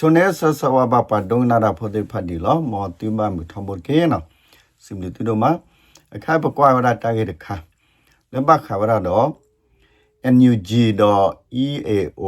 ချုံနေဆဆဝဘပဒုံနာရာဖိုတေဖတ်ဒီလောမောတူမမှုထံဘကေနော်စင်ဒီတူဒမအခါပကွာဝရတာကေတခါလဘခါဝရတော့ nug.eao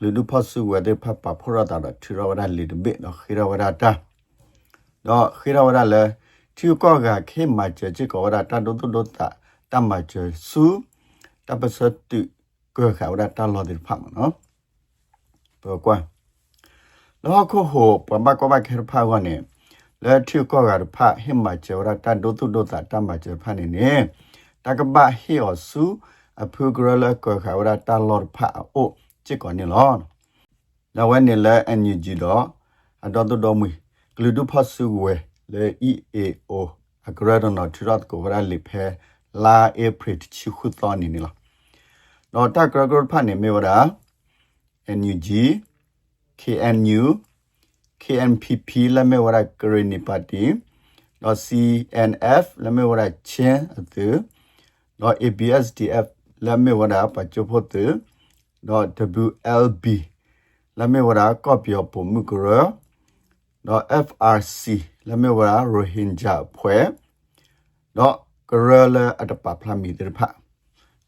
လူဒုဖဆူဝဒေဖပဖောရတာတော့ထီရဝရလီဒဘိတော့ခိရဝရတာတော့ခိရဝရလေထီကောကခေမချေချေကောဝရတာဒုဒုဒတာတမချေဆူတပစတုကောခါဝရတာလောဒီဖမနော်ပေါ်ကွာ လောခုဟိုပမကောဘခေဖာဝနေလေထီကောကဖဟိမချေဝရတာဒုဒုဒတာတမချေဖနေနေတကဘဟီအောဆူအဖူဂရလကောခါဝရတာလောဖာအိုချစ်ကောနေလောလဝဲနေလဲအန်ယူဂျီတော့အတော်တော်မူဂလူဒုဖဆူဝဲလေ EAO အဂရဒနော်ထရတ်ကိုဝရလိဖဲလာဧပြီချီခုတော်နေနေလားတော့တကရဂရဖာနေမေဝရာ NUG KNU KNPP လမေဝရဂရနီပါတီတော့ CNF လမေဝရချင်းအသူတော့ ABSDF လမေဝရပချိုဖို့တူတော့ WLB လမေဝရကော့ပီယပုံမှုကရတော့ FRC လမေဝရရိုဟင်ဂျာဖွဲ့တော့ကရလအတပပလမီတဲ့ဖာ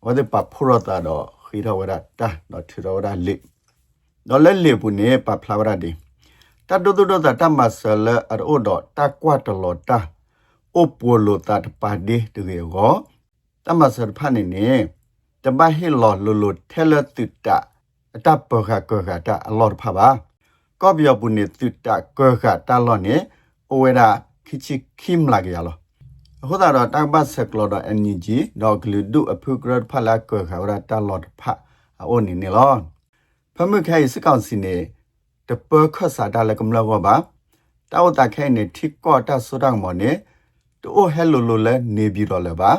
ဝဒပဖရတာတော့ခိရဝရတာတော့ထရဝရလိ တော့လက်လေပုန်နေပပလာဝရဒီတတ်တူတူတာတမဆလအရိုဒတာကွာတလောတာအိုပူလိုတာတပါဒီတူရောတမဆဖာနေနေတဘဟီလောလိုလိုထဲလတုတာအတပခကခတာအလောဖာပါကောပြောပုန်နေတုတာကခတာလောနေအိုဝရာခိချိခိမလာကြရလောအခုသာတော့တောက်ပတ်ဆက်ကလောတော့ energy တော့ဂလူဒုအဖုကရဖလာကခဝရတာလော့ဖာအိုနေနေလော ဖမှုခိုင်စကောင်စီနေတပခဆာတာလကမလောပါတောက်တာခိုင်နေထိကောတာဆူရံမောနေတိုဟဲလိုလိုလဲနေပြီးတော့လဲပါ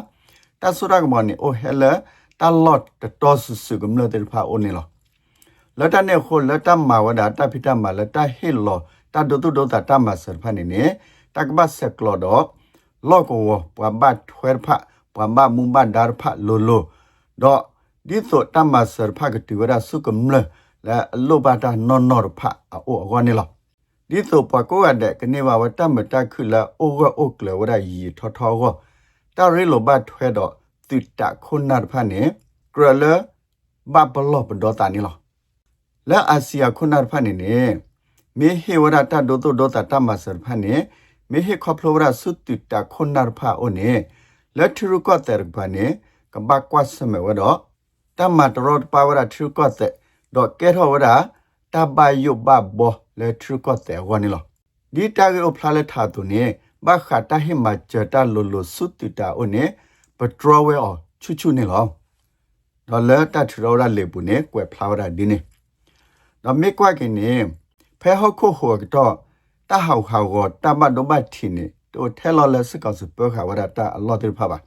တဆူရံမောနေအိုဟဲလဲတလော့တတော်ဆူဆူကမလတဲ့ဖာအိုနေလောလတနဲ့ခိုလတမဝဒတာဖိတမလတဟီလောတဒုတုဒုတာတမဆဖာနေနေတကဘဆက်ကလောတော့လောကဝပဝဘတ်ထွဲဖာပဝဘမုံဘဒါဖာလိုလိုတော့ ဒီသောတမဆဖာကတိဝရစုကမလလာလောဘတာနော်နော်ဖာအိုအကောနေလောဒီသောပကောရတဲ့ကနေဘဝတမတခုလာအိုကအိုကလဝရယီထောထောကတရီလောဘထွဲတော့တိတခုနာဖာနေကရလဘဘလောဘဒေါတာနေလောလာအာဆီယာခုနာဖာနေနေမေဟေဝရတဒိုတိုဒေါတာတမဆဖာနေမေဟေခပလိုရာစုတိတခုနာဖာအိုနေလက်ထရုကောတဲရဘာနေကဘကွာစမေဝတော့ တမတရောပါဝရထရုကောတဲတော့ကဲထောဝရတဘယုဘဘောလက်ထရုကောတဲဝနီလောဒီတာဂေဖလာလက်ထာတုနေဘခတာဟိမချတာလိုလိုစုတိတာအိုနေပထရဝဲအောချူချူနေလောဒေါ်လာတထရောရလေပုနေကွယ်ဖလာဝရဒီနေတော့မေကွာကင်းနေဖဲဟခုဟောကတော့တဟောက်ဟောကိုတမတ်တော့မတီနေတို့ထဲလော်လက်စကောက်စပခါဝရတာအလောတိဖပါ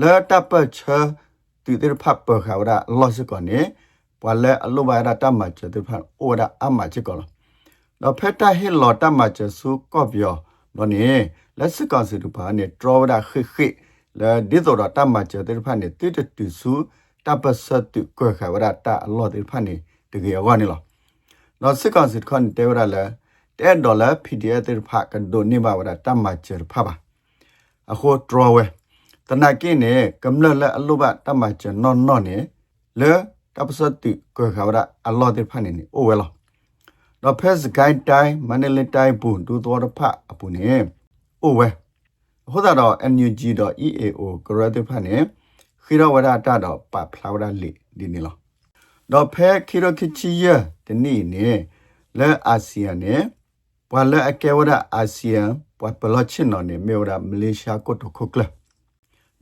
လဲတပချ တီတိဖပခါဝရလောစကောနေဘွာလဲအလုဘာရတမချတိဖအိုရအမချကောတော့ဖက်တာဟီလောတမချစုကောပြောတော့နေလက်စကောက်စတူပါနေဒရဝရခိခိလဲဒီတော့တမချတိဖနေတိတတူစုတပစတုကောခါဝရတာအလောတိဖနေတကယ်ရောနေလောတော့စကောက်စခွန်တေဝရလဲတဲ့ဒေါ်လာ PDF တဲ့ဖတ်ကန်ဒိုနေပါဝရတမချရဖပါအခု draw ဝဲ တနကိနေကမ္လလအလုဘတမချနော်နော်နေလေတပစတိကောခဝရအလောတဲ့ဖတ်နေနေအိုဝဲလောတော့ဖက်စကိုင်းတိုင်းမန္တလေးတိုင်းဘူးဒူတော်ဖတ်အပူနေအိုဝဲဟိုတော့ nug.eao ကရတဲ့ဖတ်နေခိရဝရတာတော့ပဖလာဝရလီဒီနေလောတော့ဖဲခိရခချီယတနေ့နေလဲအာဆီယံနေဘွာလဲအကဲဝရအာဆီယံဘွာပလော့ချင်နော်နေမေဝရမလေးရှားကိုတခုကလ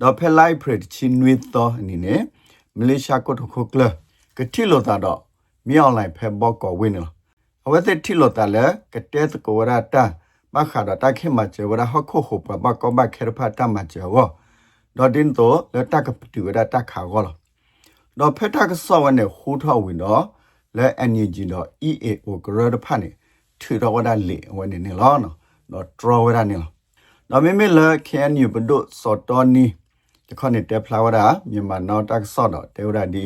တော့ဖဲလိုက်ဖရစ်ချင်းဝစ်တော့အနေနဲ့မလေးရှားကိုတခုကလကတိလိုတာတော့မြောင်းလိုက်ဖဲဘော့ကောဝင်းနော်အဝဲတဲ့တိလိုတာလဲကတဲ့တကိုဝရတာမခါတော့တခေမချေဝရဟခုခုပဘကောဘခေရဖတာမချေဝတော့တင်းတော့လက်တကပတူဝရတခါကောလောတော့ဖက်တကဆောဝနဲ့ဟူထောက်ဝင်တော့လဲ energy တော့ EAO ကရဒဖာနေထူတော့ဝဒလေဝနေနေလောနော်တော့ draw ဝဒနေလောတော့မိမိလဲ can you ဘဒုစောတော်နီ တခါနေတက်ဖလာဝဒမြန်မာနောက်တက်ဆော့တော့တေဝဒဒီ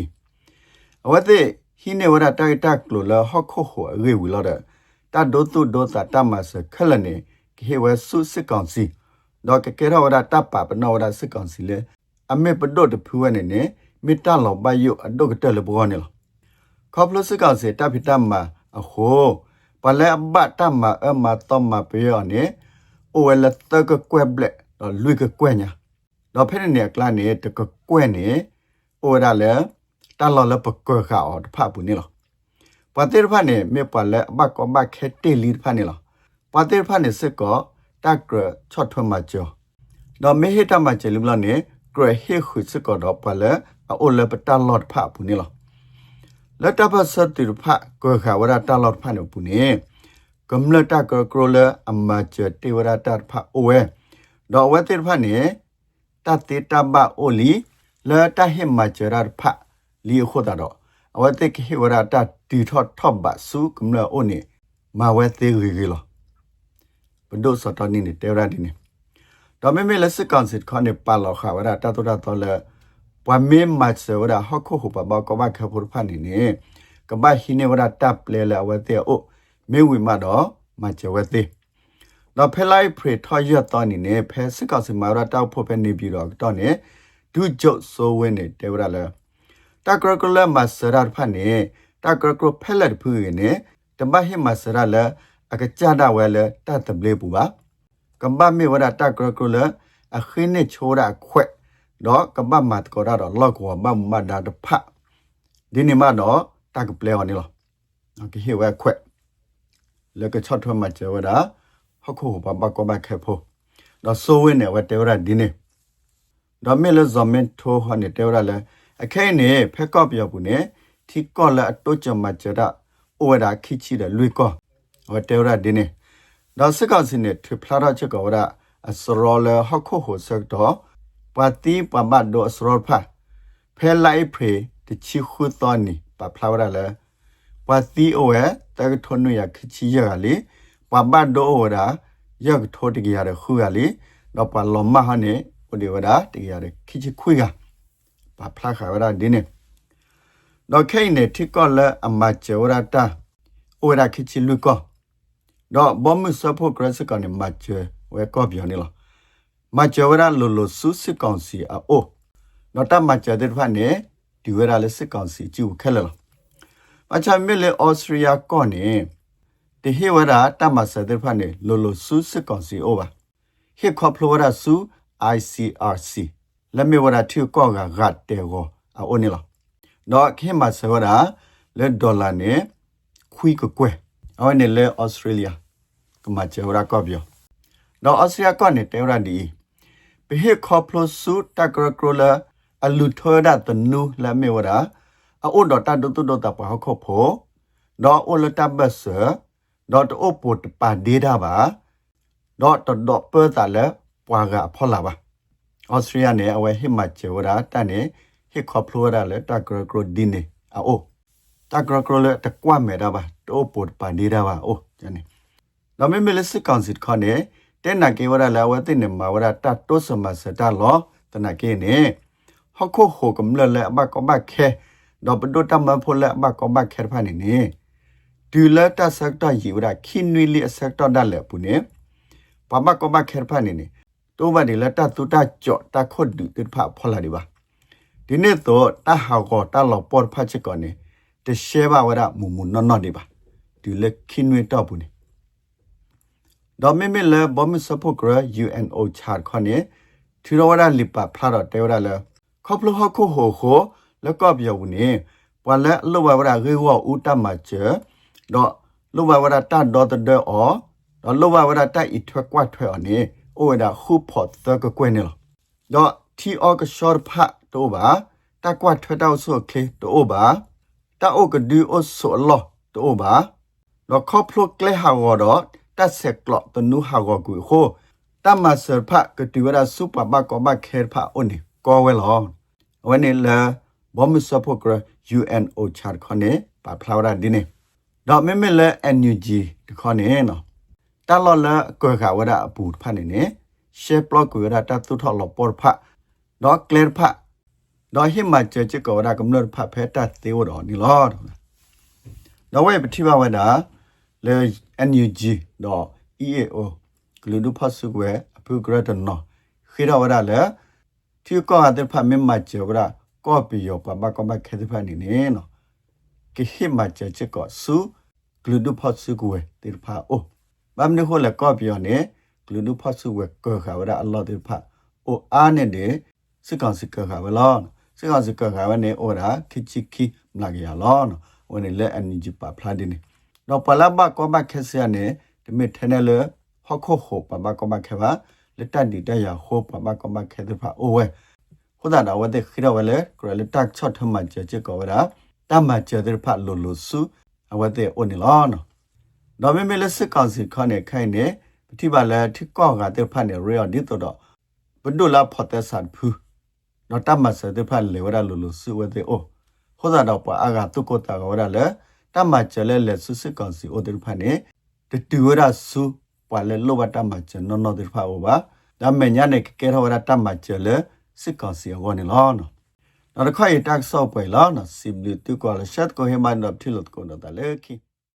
အဝတိဟိနေဝရတိုက်တက်ကလိုလဟခုဟိုရေဝီလာတဲ့တတ်ဒိုတုဒိုတာတမဆခလနေခေဝဆုစစ်ကောင်စီတော့ကကေရဝရတပ်ပါပနောဝရစစ်ကောင်စီလေအမေပဒိုတဖူဝနေနေမိတလောဘယုအဒုကတလဘောနေလောခေါပလစစ်ကောင်စီတပ်ဖိတမအဟိုပလဲအဘတမအမတမပေယောနေအိုဝလတကကွဲဘလက်တော့လွိကကွဲညာ တော့ဖဲနေကလာနေတကကွဲ့နေအိုရလဲတလော်လပကောခါအော်ဖပူနေလောပတိရဖနဲ့မေပလဲဘကဘခဲတေလီဖနေလောပတိရဖနဲ့စက်ကောတက်ကရချော့ထွတ်မကျော်တော့မေဟတမကျလူလနဲ့ကရဟေခုစက်ကောတော့ပလဲအိုလပတလော်ဖပူနေလောလက်တပစတိရဖကောခါဝရတလော်ဖနေပူနေကမ္လတကကရလအမချတေဝရတဖအိုဝဲတော့ဝဲတေဖနဲ့ တတေတဘအိုလီလာတဟိမချရာဖလီခိုတာတော့အဝတိခေဝရတတီထော့ထော့ဘဆုကမလအိုနေမဝဲသေးရီရီလောဘဒုစတနီနေတေရာဒီနေတော်မေမေလက်စကန်စစ်ခေါနေပါလောက်ခါဝရတတတတော်လဲပမေမတ်ဆဝရဟခုခုပဘကဘခပူဖန်နေနေကဘဟိနေဝရတပ်လဲလဲဝဲသေးအိုမေဝီမတော့မချဝဲသေး တော့ဖဲလိုက်ဖရထော်ရတော်နေနေဖဲစကောက်စမာရတောက်ဖို့ဖဲနေပြီးတော့တော့နေဒုကျုပ်ဆိုးဝင်းနေတေဝရလေတကရကလမဆရဖာနေတကရကဖဲလက်ဖူးနေတမဟိမဆရလေအကကြတာဝဲလေတတ်တပလေးပူပါကမ္ဘာမေဝရတကရကလအခင်းနဲ့ချိုးရခွက်တော့ကမ္ဘာမတ်ကောရတော့လောက်ကောမမဒါတဖဒီနေ့မတော့တကပလဲဝနေလောโอเคဟဲဝဲခွက်လကချတ်ထွမချဝဒါ ဟခုဘဘကောဘခဲဖို့တော့ဆိုဝင်းနဲ့ဝတဲဝရဒီနေ့တော့မေလဇမင်ထိုဟနေတဲဝရလဲအခဲနေဖက်ကော့ပြောဘူးနေထီကောလအတိုးချမချရအိုဝဒါခိချီတယ်လွေကောဝတဲဝရဒီနေ့ဒါစကောက်စင်းနဲ့ထဖလာရချက်ကောရအစရောလဟခုဟဆက်တော့ပတိပမတ်ဒိုအစရောဖာဖဲလိုက်ဖေတချီခုတော်နီပဖလာရလဲပတိအိုဝဲတကထွန်းနရခချီရလေ ပမတ်ဒိုဝရာရက်ထိုးတကရခူရလေတော့ပလောမဟနေဝဒီဝဒါတကရခချီခွေကပဖလာခါဝရဒီနေတော့ခိနေထိကောလအမချေဝရတာဝရခချီလူကောတော့ဘောမစဖို့ဂရစကနေမချေဝဲကောပြောနေလားမချေဝရလိုလိုဆုစစ်ကောင်စီအိုတော့တမချေတဲ့ဖာနေဒီဝရလည်းစစ်ကောင်စီကျူခဲလားမချမေလေဩစတြေးလျကောနေ တဟေဝရတမဆတဲ့ဖာနေလိုလိုဆုစစ်ကောင်စီအိုပါဟေခေါပလိုဝရဆု ICRC လက်မေဝရထီကောကဂတ်တေကိုအိုနေလားတော့ခေမဆဝရလက်ဒေါ်လာနေခွီကကွဲအော်နေလေဩစတြေးလျကမချေဝရကောပြောတော့ဩစတြေးလျကောနေတေဝရဒီဘဟေခေါပလိုဆုတကရကရလာအလူထောဒတနုလက်မေဝရအိုဒတာဒတုဒတာပဟခောဖောတော့အိုလတဘဆ တော့အိုပုတ်ပါဒေတာပါတော့တတော့ပတာလေပွာကဖောလာပါဩစတြေးလျနဲ့အဝဲဟိမချေဝရတန်နေဟိခေါပလိုရလေတကရကရဒီနေအိုတကရကရလေတကွမဲတာပါတော့ပုတ်ပါဒေတာပါအိုကျန်နေတော့မေမလစစ်ကောင်စစ်ခနဲ့တဲ့နာကေဝရလာဝတဲ့နေမှာဝရတတ်တိုးစမစတာလောတနာကေနေဟခုဟကမလလဘကဘခဲတော့ဘဒတမဖိုလဘကဘခဲဖာနေနေ ဒီလတဆက်တယူရခိနွီလီဆက်တဒါလေပုနေပမကဘခဲဖာနေနေတိုးဘဒီလတတူတကြော့တခွတ်ဒူတဖဖလာဒီပါဒီနေ့တော့တဟာကောတလောပေါ်ဖချကောနေတရှဲဘဝရမူမူနော်နော်ဒီပါဒီလက်ခိနွေတော့ပုနေဒေါ်မေမေလဘမစပုကရ UNO ချာခနေထီရဝရလိပဖလာတော့တေဝရလခေါပလဟခုဟိုဟိုလကော့ပြောဘူးနေပွာလက်လောဝရရေဝဦးတမချေ တော့လောဝရတတ်တော့တဲ့အော်တော့လောဝရတတ်ဤထွက်ကွက်ထွက်အနေအိုဒါခုဖို့သကကွဲနေလောတော့တီအော့ကရှော့ဖတ်တော့ပါတကွက်ထွက်တော့ဆိုခေတော့ပါတအိုကဒီအိုဆိုလောတော့ပါတော့ခေါပလကလေဟာဝတော့တက်ဆက်ကလောတနုဟာကောကူဟိုတမဆဖကတိဝရစုပဘကောဘခဲဖအိုနေကောဝဲလောဝနေလာဘောမစဖို့က UNO ချာခနေပါဖလာဝရဒီနေ တော့မမလဲ NUG တခနေနော်တလောလကွယ်ခဝရအပူဖတ်နေနေရှေပလော့ကွယ်ရတတုထော်လောပေါ်ဖတ်တော့ကလร์ဖတ်တော့ဟိမချေချကောရကမလဖတ်ဖဲတတ်သေးဝတော်နီလောနော်ဝဲပတိပါဝဒလေ NUG တော့ EAO ဂလူဒုဖတ်စုကွယ်အပူဂရတနော်ခိရဝဒလေတီကောအတဲ့ဖတ်မမချေဝရကောပီယောပဘကမခဲတဲ့ဖတ်နေနေနော် ကိဟိမချေချေကောစုဂလူဒုဖတ်စုကွယ်တေဖာအိုဘမ်နေခိုလေကောပီယောနေဂလူဒုဖတ်စုကွယ်ကောခါဝရအလ္လာဟ်တေဖာအိုအာနေတဲ့စစ်ကောင်စစ်ကောခါဝလောစစ်ကောင်စစ်ကောခါဝနေအိုရာခိချိခိမလာကြရလောနော်ဝင်လေအန်ဂျီပါဖလာဒီနေတော့ပလာဘကောမခဲစရနေဒီမီထနေလေဟခုခုပဘကောမခဲပါလက်တဒီတရဟောပဘကောမခဲတဲ့ဖာအိုဝဲခုဒါတော့ဝတဲ့ခိရဝလေကရလက်တက်ချော့ထမကြကြကောဝရာ တမကြတဲ့ဖာလိုလိုစုအဝတဲ့အိုနေလောနော်တော့မမေလက်စစ်ကောင်စီခနဲ့ခိုင်နေပတိပါလဲထိကောကတဲ့ဖာနေရေဒီတော့ဘဒုလာဖတ်တဲ့ဆန်ဖူတော့တမဆတဲ့ဖာလေဝရလိုလိုစုဝတဲ့အိုခုဒါတော့ပအာဂတုကောတာကဝရလေတမကြလဲလက်စစ်စစ်ကောင်စီအိုတဲ့ဖာနေတတူရစုပွာလဲလောဘတမချနော်နော်တဲ့ဖာအိုပါဒါမဲ့ညနေကဲရဝရတမချလဲစစ်ကောင်စီဝနေလောနော် နောက်တစ်ခါရတက်ဆော့ပွဲလောနော်စီဘလီတူကောလရှတ်ကိုဟေမန်တော့ထီလို့ကိုနော်တလေခီ